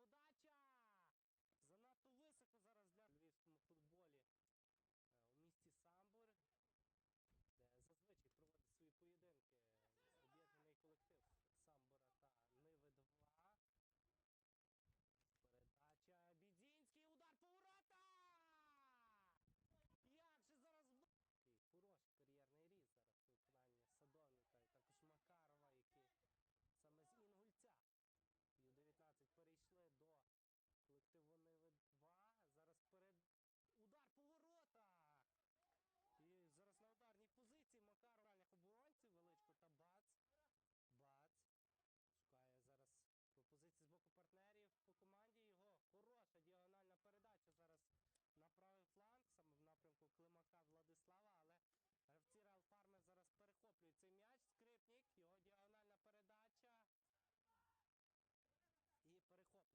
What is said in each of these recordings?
Подача! Занадто високо зараз для львівському футболі. реакції Макар ранніх обувальців величко та бац. Климака Владислава, але гравці Реал зараз перехоплюють цей м'яч. Скрипник, його діагональна передача. І перехоплення. Знову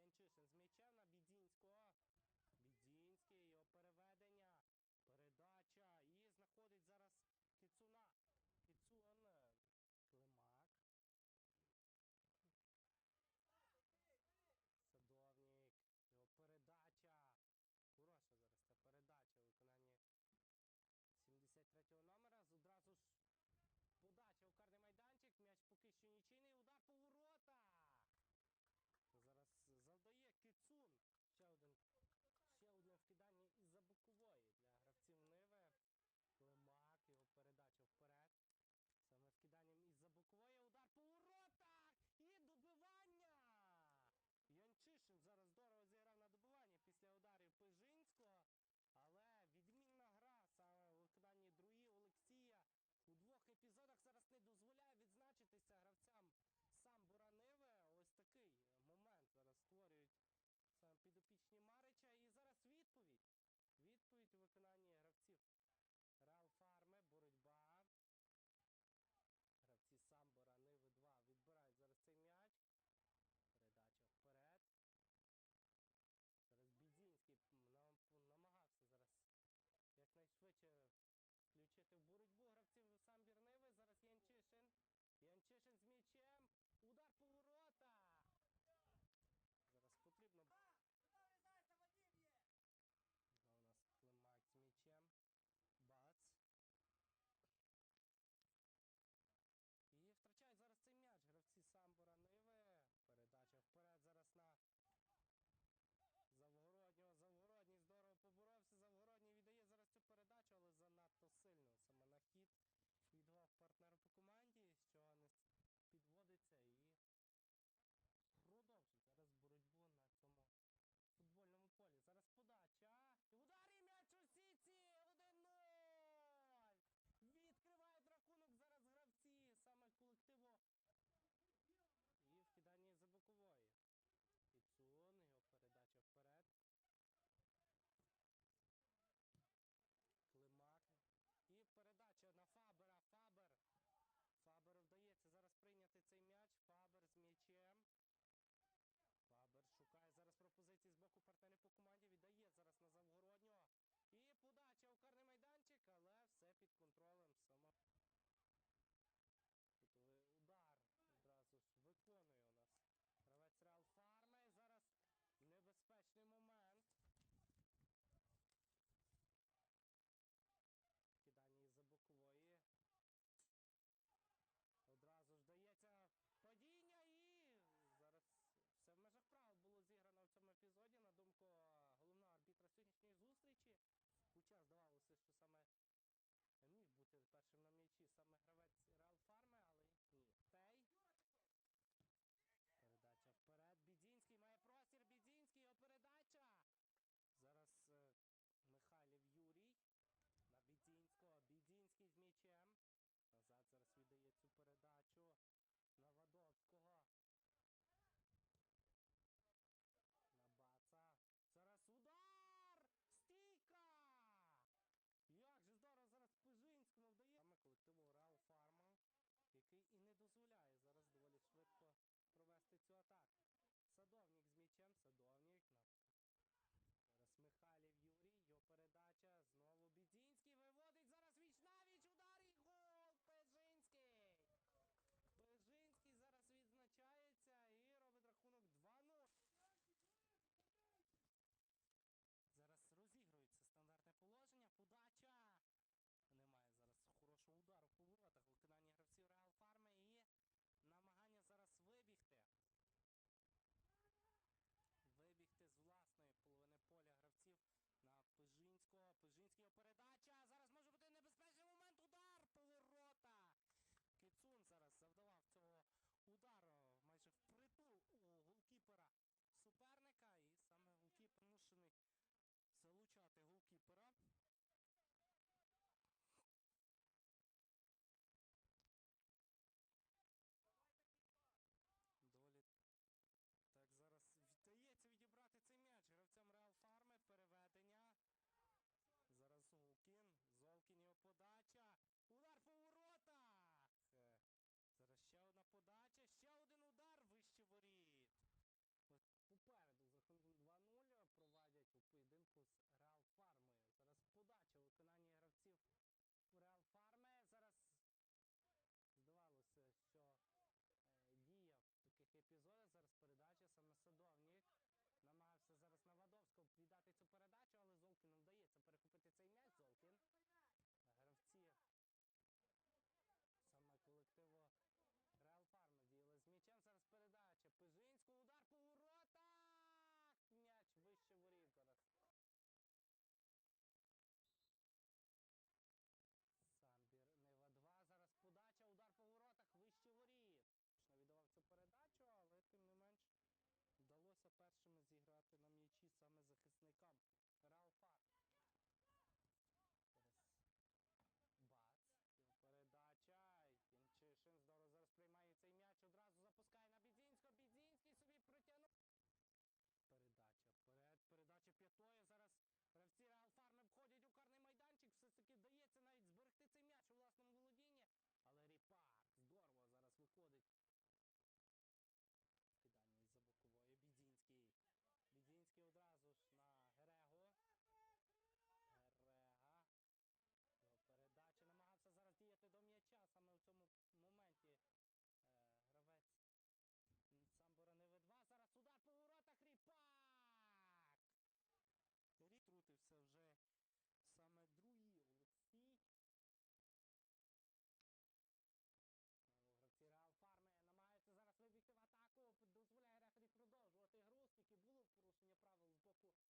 Янчишин з м'ячем на Бідінського. цього номера. Одразу ж подача у карний майданчик. М'яч поки що нічийний удар по воротах. Зараз завдає Кицун. Ще один. Ще одне вкидання із-за бокової. не дозволяє відзначитися гравцям сам Бураниве. Ось такий е, момент зараз створюють підопічні Марича. І зараз відповідь. Відповідь у виконанні гравців. Реал Фарме, боротьба. Гравці сам Бураниве 2. Відбирають зараз цей м'яч. Передача вперед. Зараз Бідзінський намагався зараз якнайшвидше включити в боротьбу гравців сам Бірнив. Чешин с мячем. Удар поворот. шукати цей м'яч. Фабер з м'ячем. Фабер шукає зараз пропозиції з боку партнерів по команді. на м'ячі саме гравець Реал Фарми, але ні. Цей. Передача вперед. Бідзінський має простір. Бідзінський. От передача. Зараз е, Михайлів Юрій. На Бідзінського. Бідзінський з м'ячем. Назад зараз віддає цю передачу. так. Садовник з м'ячем, садовник на голкіпера. Доволі так зараз вдається відібрати цей м'яч гравцям Реал Фарми. Переведення. Зараз Золкін. Золкін його подача. Удар по воротах. Е, Зараз ще одна подача. Ще один удар вище воріт. Ось Попереду з рахунком 2-0 проводять у поєдинку з Реал Фармою. Зараз подача у виконанні гравців Реал Фарми. Зараз здавалося, що е, дія в таких епізодах. Зараз передача саме садовник. Намагався зараз на Вадовського віддати цю передачу, але Золкіну вдається перехопити цей м'яч. Золкін. Гравці саме колективу Реал Фарма діяли з м'ячем. Зараз передача. Пижинського удар по воротах. М'яч вище воріт зараз. Самбір Нева 2. Зараз подача, удар по воротах, вище воріт. Не віддавав цю передачу, але тим не менш вдалося першими зіграти на м'ячі саме захисникам. Реал Фар. Зараз Бац. Його передача. І Тімчишин здорово зараз м'яч. Одразу запускає на Бідзінського. Бідзінський собі протягнув. Передача вперед. Передача п'ятою. Зараз гравці Реалфарми входять у карний майданчик. Все-таки вдається навіть зберегти цей м'яч. було порушення правил з боку